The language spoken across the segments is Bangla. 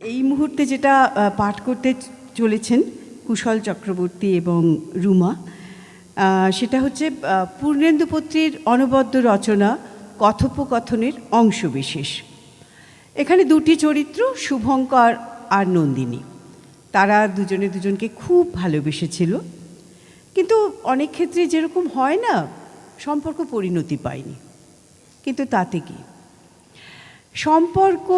এই মুহূর্তে যেটা পাঠ করতে চলেছেন কুশল চক্রবর্তী এবং রুমা সেটা হচ্ছে পূর্ণেন্দুপত্রীর অনবদ্য রচনা কথোপকথনের অংশবিশেষ। এখানে দুটি চরিত্র, শুভঙ্কর আর নন্দিনী। তারা দুজনে দুজনকে খুব ভালোবেসেছিল। কিন্তু অনেক ক্ষেত্রে যেরকম হয় না, সম্পর্ক পরিণতি পায়নি। কিন্তু তাতে কি? সম্পর্ক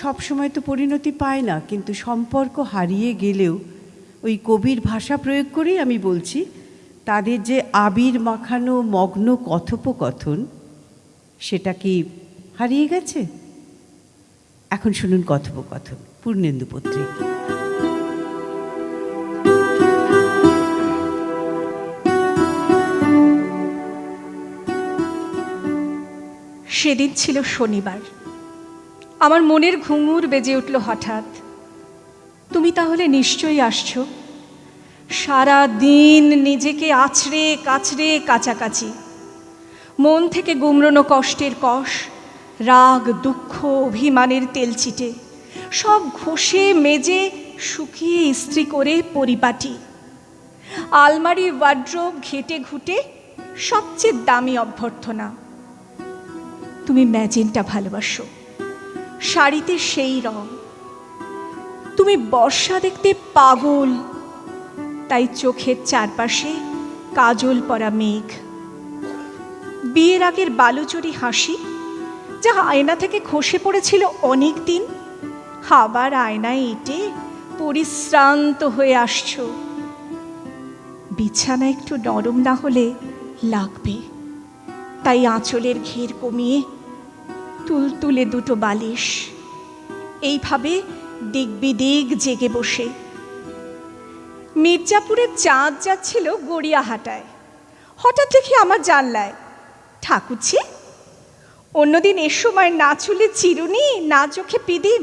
সবসময় তো পরিণতি পায় না, কিন্তু সম্পর্ক হারিয়ে গেলেও ওই কবির ভাষা প্রয়োগ করেই আমি বলছি, তাদের যে আবির মাখানো মগ্ন কথোপকথন, সেটা কি হারিয়ে গেছে? এখন শুনুন কথোপকথন, পূর্ণেন্দু পত্রিক। সেদিন ছিল শনিবার। আমার মনের ঘুঙুর বেজে উঠল হঠাৎ। তুমি তাহলে নিশ্চয়ই আসছো? সারা দিন নিজেকে আছড়ে কাছড়ে কাছাকাছি। মন থেকে গুমরনো কষ্টের কষ, রাগ, দুঃখ, অভিমানের তেলচিটে সব ঘষে মেজে শুকিয়ে ইস্ত্রি করে পরিপাটি। আলমারি ওয়ার্ড্রোব ঘেটে ঘুটে সবচেয়ে দামি অভ্যর্থনা। তুমি ম্যাজেন্টা ভালোবাসো। শাড়িতে সেই রং। তুমি বর্ষা দেখতে পাগল। তাই চোখের চারপাশে কাজল পরা মেঘ। বিয়ের আগের বালুচুরি হাসি, যা আয়না থেকে খসে পড়েছিল অনেক দিন আবার আয়নায় এঁটে পরিশ্রান্ত হয়ে আসছো। বিছানা একটু নরম না হলে লাগবে। তাই আঁচলের ঘের কমিয়ে তুলতুলে দুটো বালিশ। এইভাবে দিক বিদিক জেগে বসে। মির্জাপুরের চাঁদ যাচ্ছিল গড়িয়াহাটায় হঠাৎ দেখি আমার জানলায় ঠাকুরছি অন্যদিন এ সময় না চুলে চিরুনি, না চোখে পিদিম।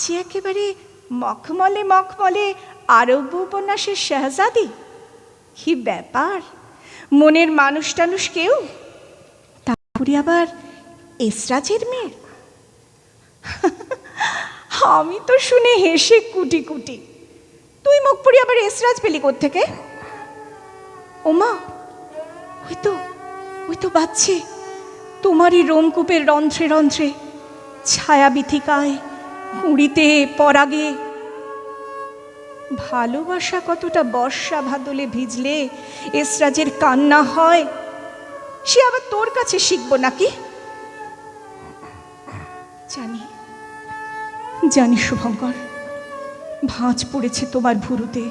যে একেবারে মখমলে মখমলে আরব্য উপন্যাসের শাহজাদি। কি ব্যাপার? মনের মানুষ টানুষ কেউ? তারপরে আবার এসরাজের মেয়ে? আমি তো শুনে হেসে কুটি কুটি। তুই মুখ পুড়ি আবার এসরাজ পেলি থেকে ওমা, ওই তো ওই তো বাচ্চে তোমারই রোমকূপের রন্ধ্রে রন্ধ্রে ছায়া বিথিকায় কুড়িতে পরাগে। ভালোবাসা কতটা বর্ষা ভাদলে ভিজলে এসরাজের কান্না হয়, সে আবার তোর কাছে শিখব নাকি? জানি। জানি শুভঙ্কর ভাঁজ পড়েছে তোমার ভুরুতে।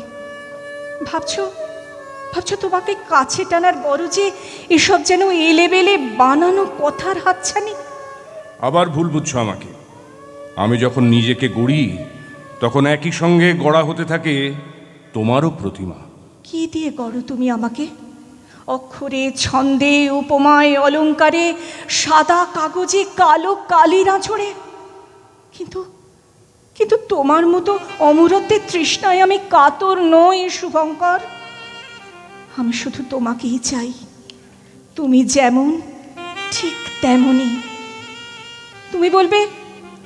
ভাবছ ভাবছ তোমাকে কাছে টানার গরজে এসব যেন এলেবেলে বানানো কথার হাতছানি? আবার ভুল বুঝছ আমাকে। আমি যখন নিজেকে গড়ি তখন একই সঙ্গে গড়া হতে থাকে তোমারও প্রতিমা। কি দিয়ে গড়ো তুমি আমাকে? অক্ষরে, ছন্দে, উপমায় অলংকারে সাদা কাগজে, কালো কালির আঁচড়ে। কিন্তু কিন্তু তোমার মতো অমরত্বের তৃষ্ণায় আমি কাতর নই, শুভঙ্কর। আমি শুধু তোমাকেই চাই। তুমি যেমন, ঠিক তেমনই। তুমি বলবে,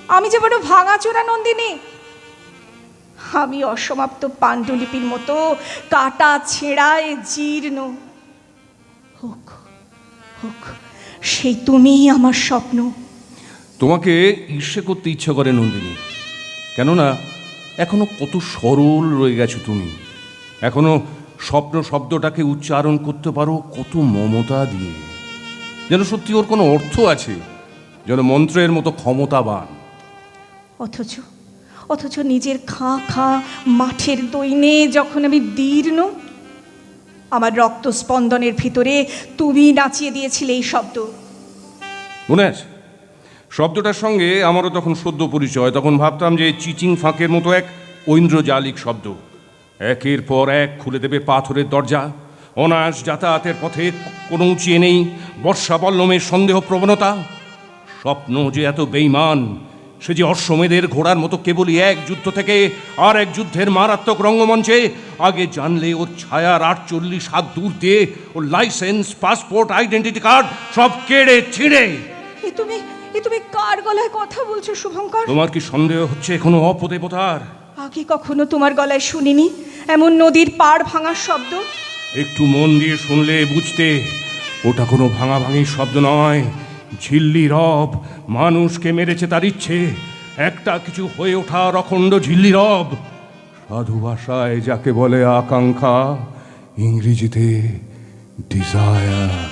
আমি যে বড় ভাঙাচোরা নন্দিনী। আমি অসমাপ্ত পাণ্ডুলিপির মতো কাটা ছেঁড়ায় জীর্ণ। হোক হোক সেই তুমিই আমার স্বপ্ন। তোমাকে ঈর্ষে করতে ইচ্ছে করে নন্দিনী। কেননা এখনও কত সরল রয়ে গেছো তুমি। এখনও স্বপ্ন শব্দটাকে উচ্চারণ করতে পারো কত মমতা দিয়ে। যেন সত্যি ওর কোনো অর্থ আছে যেন মন্ত্রের মতো ক্ষমতাবান। অথচ অথচ নিজের খা খা মাঠের দৈনে যখন আমি দীর্ণ আমার রক্ত স্পন্দনের ভিতরে তুমি নাচিয়ে দিয়েছিলে এই শব্দ। মনে আছে শব্দটার সঙ্গে আমারও তখন সদ্য পরিচয়। তখন ভাবতাম যে চিচিং ফাঁকের মতো এক ঐন্দ্রজালিক শব্দ। একের পর এক খুলে দেবে পাথরের দরজা। অনায়াস যাতায়াতের পথে কোনো উঁচিয়ে নেই বর্ষা বল্লমের সন্দেহ প্রবণতা স্বপ্ন যে এত বেইমান সে যে অশ্বমেধের ঘোড়ার মতো কেবলই এক যুদ্ধ থেকে আর এক যুদ্ধের মারাত্মক রঙ্গমঞ্চে আগে জানলে ওর ছায়ার আটচল্লিশ হাত দূর দিয়ে ওর লাইসেন্স পাসপোর্ট আইডেন্টিটি কার্ড সব কেড়ে ছিঁড়ে। এ তুমি এ তুমি কার গলায় কথা বলছো শুভঙ্কর? তোমার কি সন্দেহ হচ্ছে কোনো অপদেবতার? আগে কখনো তোমার গলায় শুনিনি এমন নদীর পাড় ভাঙার শব্দ? একটু মন দিয়ে শুনলে বুঝতে ওটা কোনো ভাঙাভাঙি শব্দ নয়। ঝিল্লি রব, মানুষকে মেরেছে তার ইচ্ছে। একটা কিছু হয়ে ওঠার অখণ্ড ঝিল্লি রব। সাধু ভাষায় যাকে বলে আকাঙ্ক্ষা, ইংরেজিতে ডিজায়ার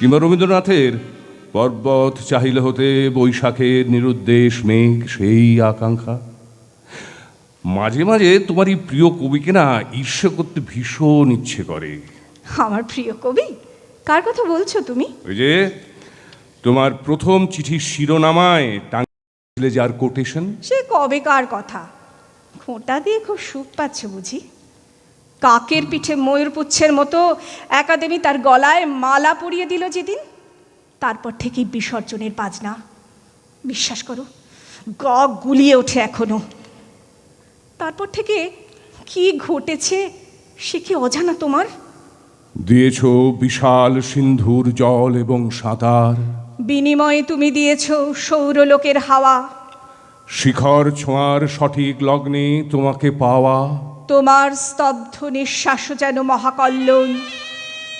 কিংবা রবীন্দ্রনাথের, পর্বত চাহিলে হতে বৈশাখের নিরুদ্দেশ মেঘ, সেই আকাঙ্ক্ষা। মাঝে মাঝে তোমার এই প্রিয় কবিকে না ঈর্ষা করতে ভীষণ ইচ্ছে করে। আমার প্রিয় কবি? কার কথা বলছো তুমি? ওই যে তোমার প্রথম চিঠির শিরোনামায় টাঙ্গিলে যার কোটেশন সে কবে কার কথা? খোঁটা দিয়ে খুব সুখ পাচ্ছে বুঝি। কাকের পিঠে ময়ূর পুচ্ছের মতো একাডেমি তার গলায় মালা পরিয়ে দিল যেদিন। তারপর থেকেই বিসর্জনের বাজনা। বিশ্বাস করো গ গুলিয়ে ওঠে এখনও। তারপর থেকে কি ঘটেছে সে কি অজানা তোমার? দিয়েছ বিশাল সিন্ধুর জল এবং সাঁতার। বিনিময়ে তুমি দিয়েছ সৌরলোকের হাওয়া। শিখর ছোঁয়ার সঠিক লগ্নে তোমাকে পাওয়া। তোমার স্তব্ধ নিঃশ্বাস যেন মহাকল্লোল।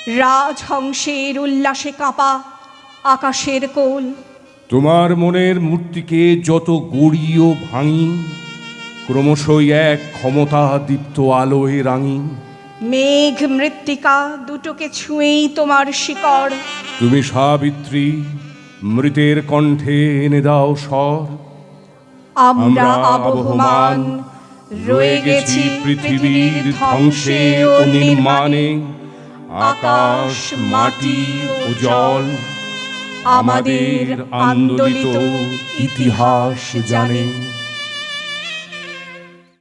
রাজহংসের উল্লাসে কাঁপা আকাশের কোল। তোমার মনের মূর্তিকে যত গড়ি ও ভাঙি ক্রমশই এক ক্ষমতা দীপ্ত আলোয় রাঙি। মেঘ মৃত্তিকা দুটোকে ছুঁয়েই তোমার শিকড়। তুমি সাবিত্রী মৃতের কণ্ঠে এনে দাও স্বর। আমরা আবহমান রয়ে গেছি পৃথিবীর ধ্বংসে ও নির্মাণে। আকাশ মাটি ও জল। আমাদের আন্দোলিত ইতিহাস জানে।